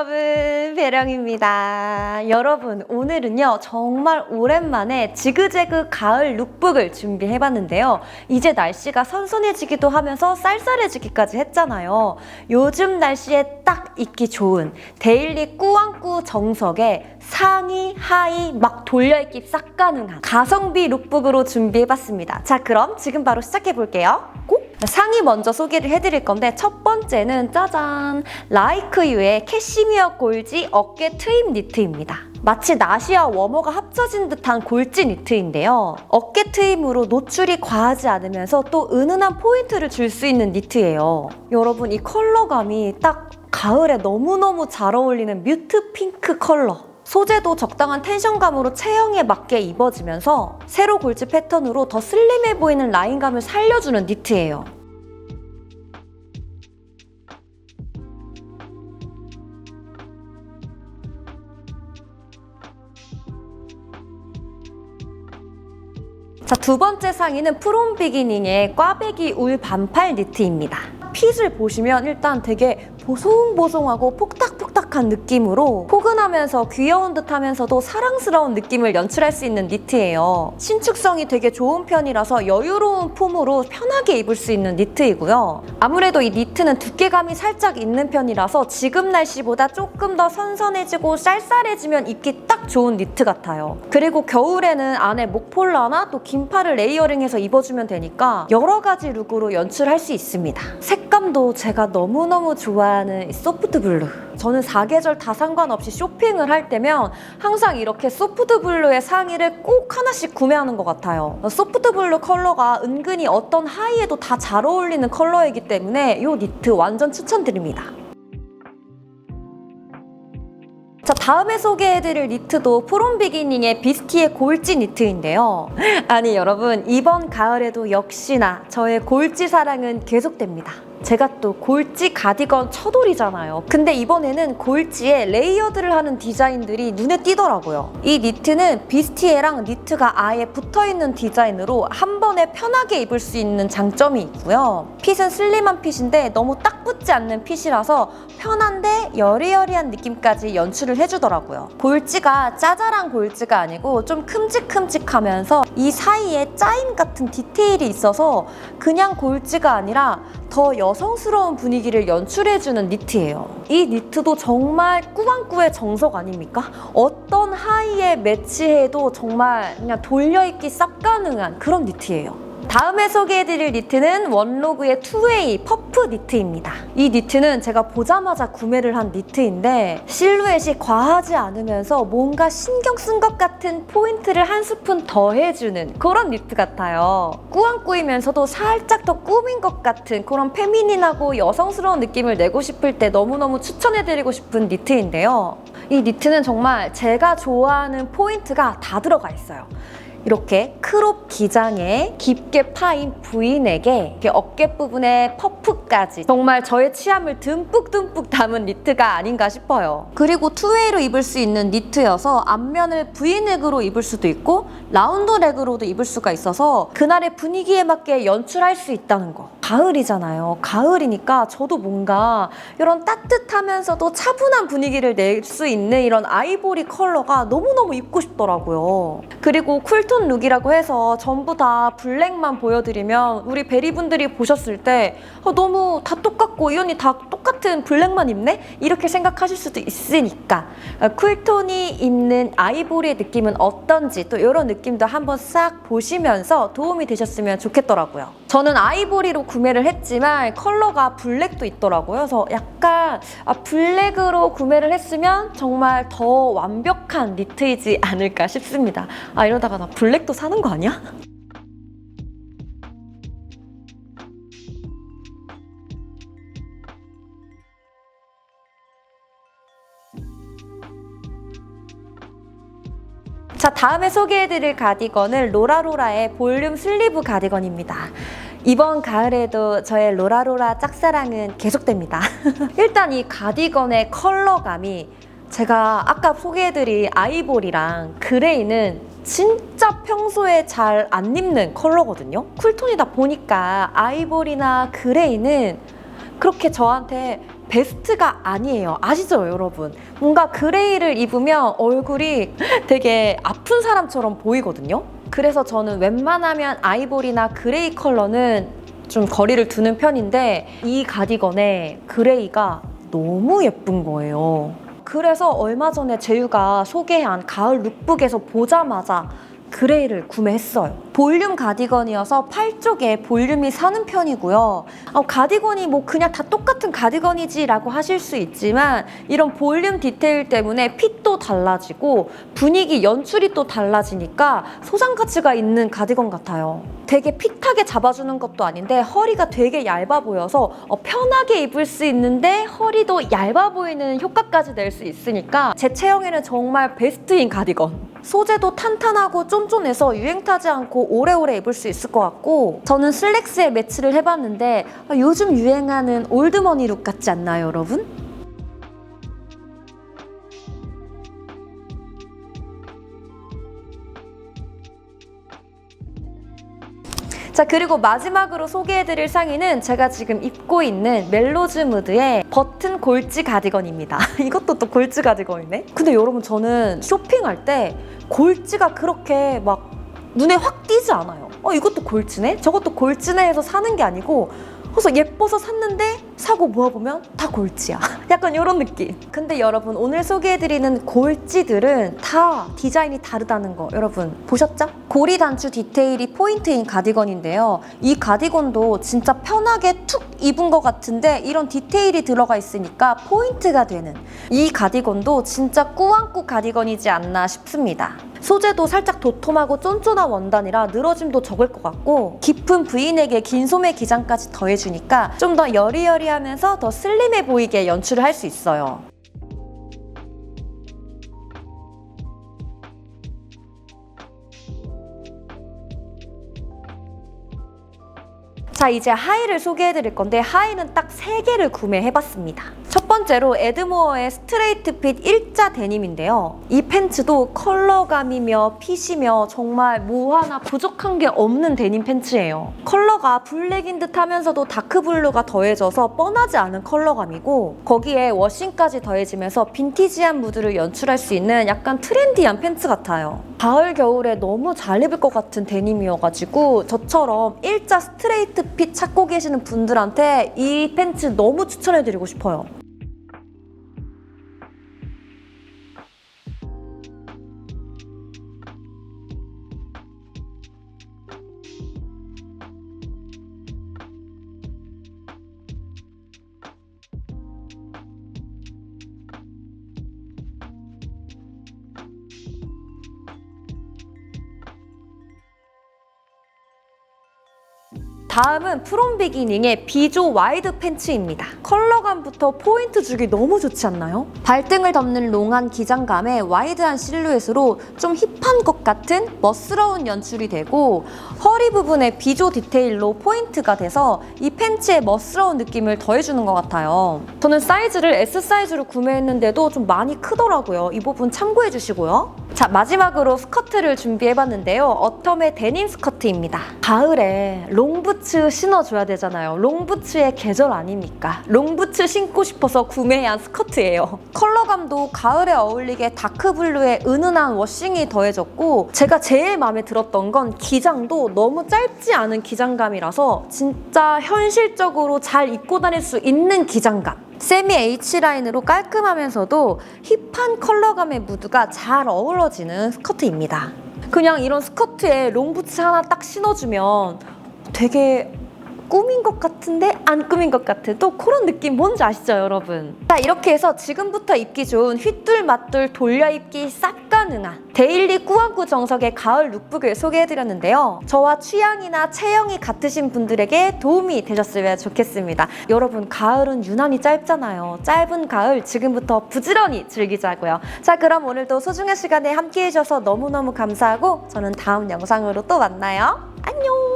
여러분, 배령입니다. 여러분, 오늘은요, 정말 오랜만에 지그재그 가을 룩북을 준비해봤는데요. 이제 날씨가 선선해지기도 하면서 쌀쌀해지기까지 했잖아요. 요즘 날씨에 딱 입기 좋은 데일리 꾸안꾸 정석의 상의, 하의 막 돌려입기 싹 가능한 가성비 룩북으로 준비해봤습니다. 자, 그럼 지금 바로 시작해볼게요. 고! 상의 먼저 소개를 해드릴 건데 첫 번째는 짜잔 라이크유의 캐시미어 골지 어깨 트임 니트입니다. 마치 나시와 워머가 합쳐진 듯한 골지 니트인데요. 어깨 트임으로 노출이 과하지 않으면서 또 은은한 포인트를 줄 수 있는 니트예요. 여러분 이 컬러감이 딱 가을에 너무너무 잘 어울리는 뮤트 핑크 컬러. 소재도 적당한 텐션감으로 체형에 맞게 입어지면서 세로 골지 패턴으로 더 슬림해 보이는 라인감을 살려주는 니트예요. 자, 두 번째 상의는 프롬 비기닝의 꽈배기 울 반팔 니트입니다. 핏을 보시면 일단 되게 보송보송하고 폭닥폭닥한 느낌으로 포근하면서 귀여운 듯 하면서도 사랑스러운 느낌을 연출할 수 있는 니트예요. 신축성이 되게 좋은 편이라서 여유로운 폼으로 편하게 입을 수 있는 니트이고요. 아무래도 이 니트는 두께감이 살짝 있는 편이라서 지금 날씨보다 조금 더 선선해지고 쌀쌀해지면 입기 딱 좋은 니트 같아요. 그리고 겨울에는 안에 목폴라나 또 긴팔을 레이어링해서 입어주면 되니까 여러 가지 룩으로 연출할 수 있습니다. 색감도 제가 너무너무 좋아 하는 이 소프트 블루. 저는 사계절 다 상관없이 쇼핑을 할 때면 항상 이렇게 소프트 블루의 상의를 꼭 하나씩 구매하는 것 같아요. 소프트 블루 컬러가 은근히 어떤 하의에도 다 잘 어울리는 컬러이기 때문에 이 니트 완전 추천드립니다. 자, 다음에 소개해드릴 니트도 프롬 비기닝의 비스티의 골지 니트인데요. 아니, 여러분, 이번 가을에도 역시나 저의 골지 사랑은 계속됩니다. 제가 또 골지 가디건 처돌이잖아요. 근데 이번에는 골지에 레이어드를 하는 디자인들이 눈에 띄더라고요. 이 니트는 비스티에랑 니트가 아예 붙어 있는 디자인으로 한 번에 편하게 입을 수 있는 장점이 있고요. 핏은 슬림한 핏인데 너무 딱 붙지 않는 핏이라서 편한데 여리여리한 느낌까지 연출을 해주더라고요. 골지가 짜잘한 골지가 아니고 좀 큼직큼직하면서 이 사이에 짜임 같은 디테일이 있어서 그냥 골지가 아니라 더 여 성스러운 분위기를 연출해주는 니트예요. 이 니트도 정말 꾸안꾸의 정석 아닙니까? 어떤 하의에 매치해도 정말 그냥 돌려입기 싹 가능한 그런 니트예요. 다음에 소개해드릴 니트는 원로그의 투웨이 퍼프 니트입니다. 이 니트는 제가 보자마자 구매를 한 니트인데 실루엣이 과하지 않으면서 뭔가 신경 쓴 것 같은 포인트를 한 스푼 더 해주는 그런 니트 같아요. 꾸안꾸이면서도 살짝 더 꾸민 것 같은 그런 페미닌하고 여성스러운 느낌을 내고 싶을 때 너무너무 추천해드리고 싶은 니트인데요. 이 니트는 정말 제가 좋아하는 포인트가 다 들어가 있어요. 이렇게 크롭 기장에 깊게 파인 이렇게 어깨 부분에 퍼프까지 정말 저의 취함을 듬뿍듬뿍 담은 니트가 아닌가 싶어요. 그리고 투웨이로 입을 수 있는 니트여서 앞면을 V넥으로 입을 수도 있고 라운드 넥으로도 입을 수가 있어서 그날의 분위기에 맞게 연출할 수 있다는 거. 가을이잖아요. 가을이니까 저도 뭔가 이런 따뜻하면서도 차분한 분위기를 낼 수 있는 이런 아이보리 컬러가 너무너무 입고 싶더라고요. 그리고 쿨톤 룩이라고 해서 전부 다 블랙만 보여드리면 우리 베리분들이 보셨을 때 어, 너무 다 똑같고 이 언니 다 똑같은 블랙만 입네? 이렇게 생각하실 수도 있으니까 어, 쿨톤이 입는 아이보리의 느낌은 어떤지 또 이런 느낌도 한번 싹 보시면서 도움이 되셨으면 좋겠더라고요. 저는 아이보리로 구매를 했지만 컬러가 블랙도 있더라고요. 그래서 약간 아, 블랙으로 구매를 했으면 정말 더 완벽한 니트이지 않을까 싶습니다. 아 이러다가 나 블랙도 사는 거 아니야? 자, 다음에 소개해드릴 가디건은 로라로라의 볼륨 슬리브 가디건입니다. 이번 가을에도 저의 로라로라 짝사랑은 계속됩니다. 일단 이 가디건의 컬러감이 제가 아까 소개해드린 아이보리랑 그레이는 진짜 평소에 잘 안 입는 컬러거든요. 쿨톤이다 보니까 아이보리나 그레이는 그렇게 저한테 베스트가 아니에요. 아시죠, 여러분? 뭔가 그레이를 입으면 얼굴이 되게 아픈 사람처럼 보이거든요. 그래서 저는 웬만하면 아이보리나 그레이 컬러는 좀 거리를 두는 편인데 이 가디건에 그레이가 너무 예쁜 거예요. 그래서 얼마 전에 제유가 소개한 가을 룩북에서 보자마자 그레이를 구매했어요. 볼륨 가디건이어서 팔 쪽에 볼륨이 사는 편이고요. 어, 가디건이 뭐 그냥 다 똑같은 가디건이지 라고 하실 수 있지만 이런 볼륨 디테일 때문에 핏도 달라지고 분위기 연출이 또 달라지니까 소장 가치가 있는 가디건 같아요. 되게 핏하게 잡아주는 것도 아닌데 허리가 되게 얇아 보여서 어, 편하게 입을 수 있는데 허리도 얇아 보이는 효과까지 낼 수 있으니까 제 체형에는 정말 베스트인 가디건. 소재도 탄탄하고 쫀쫀해서 유행 타지 않고 오래오래 입을 수 있을 것 같고 저는 슬랙스에 매치를 해봤는데 아, 요즘 유행하는 올드머니 룩 같지 않나요 여러분? 자 그리고 마지막으로 소개해드릴 상의는 제가 지금 입고 있는 멜로즈 무드의 버튼 골지 가디건입니다. 이것도 또 골지 가디건이네. 근데 여러분 저는 쇼핑할 때 골지가 그렇게 막 눈에 확 띄지 않아요. 어 이것도 골지네? 저것도 골지네 해서 사는 게 아니고 그래서 예뻐서 샀는데 사고 모아보면 다 골지야. 약간 이런 느낌. 근데 여러분 오늘 소개해드리는 골지들은 다 디자인이 다르다는 거 여러분 보셨죠? 고리 단추 디테일이 포인트인 가디건인데요. 이 가디건도 진짜 편하게 툭 입은 것 같은데 이런 디테일이 들어가 있으니까 포인트가 되는 이 가디건도 진짜 꾸안꾸 가디건이지 않나 싶습니다. 소재도 살짝 도톰하고 쫀쫀한 원단이라 늘어짐도 적을 것 같고 깊은 브이넥에 긴 소매 기장까지 더해주니까 좀 더 여리여리하면서 더 슬림해 보이게 연출을 할 수 있어요. 자 이제 하의를 소개해 드릴 건데 하의는 딱 3개를 구매해 봤습니다. 첫 번째로 에드모어의 스트레이트 핏 일자 데님인데요. 이 팬츠도 컬러감이며 핏이며 정말 뭐 하나 부족한 게 없는 데님 팬츠예요. 컬러가 블랙인 듯 하면서도 다크블루가 더해져서 뻔하지 않은 컬러감이고 거기에 워싱까지 더해지면서 빈티지한 무드를 연출할 수 있는 약간 트렌디한 팬츠 같아요. 가을 겨울에 너무 잘 입을 것 같은 데님이어가지고 저처럼 일자 스트레이트 핏 찾고 계시는 분들한테 이 팬츠 너무 추천해드리고 싶어요. 다음은 프롬 비기닝의 비조 와이드 팬츠입니다. 컬러감부터 포인트 주기 너무 좋지 않나요? 발등을 덮는 롱한 기장감에 와이드한 실루엣으로 좀 힙한 것 같은 멋스러운 연출이 되고 허리 부분에 비조 디테일로 포인트가 돼서 이 팬츠의 멋스러운 느낌을 더해주는 것 같아요. 저는 사이즈를 S 사이즈로 구매했는데도 좀 많이 크더라고요. 이 부분 참고해 주시고요. 자 마지막으로 스커트를 준비해봤는데요. 어텀의 데님 스커트입니다. 가을에 롱부츠 신어줘야 되잖아요. 롱부츠의 계절 아닙니까? 롱부츠 신고 싶어서 구매한 스커트예요. 컬러감도 가을에 어울리게 다크블루에 은은한 워싱이 더해졌고 제가 제일 마음에 들었던 건 기장도 너무 짧지 않은 기장감이라서 진짜 현실적으로 잘 입고 다닐 수 있는 기장감. 세미 H라인으로 깔끔하면서도 힙한 컬러감의 무드가 잘 어우러지는 스커트입니다. 그냥 이런 스커트에 롱부츠 하나 딱 신어주면 되게 꾸민 것 같은데 안 꾸민 것 같은 또 그런 느낌 뭔지 아시죠 여러분? 자 이렇게 해서 지금부터 입기 좋은 휘뚤마뚤 돌려입기 싹 가능한 데일리 꾸안꾸 정석의 가을 룩북을 소개해드렸는데요. 저와 취향이나 체형이 같으신 분들에게 도움이 되셨으면 좋겠습니다. 여러분 가을은 유난히 짧잖아요. 짧은 가을 지금부터 부지런히 즐기자고요. 자 그럼 오늘도 소중한 시간에 함께 해 주셔서 너무너무 감사하고 저는 다음 영상으로 또 만나요. 안녕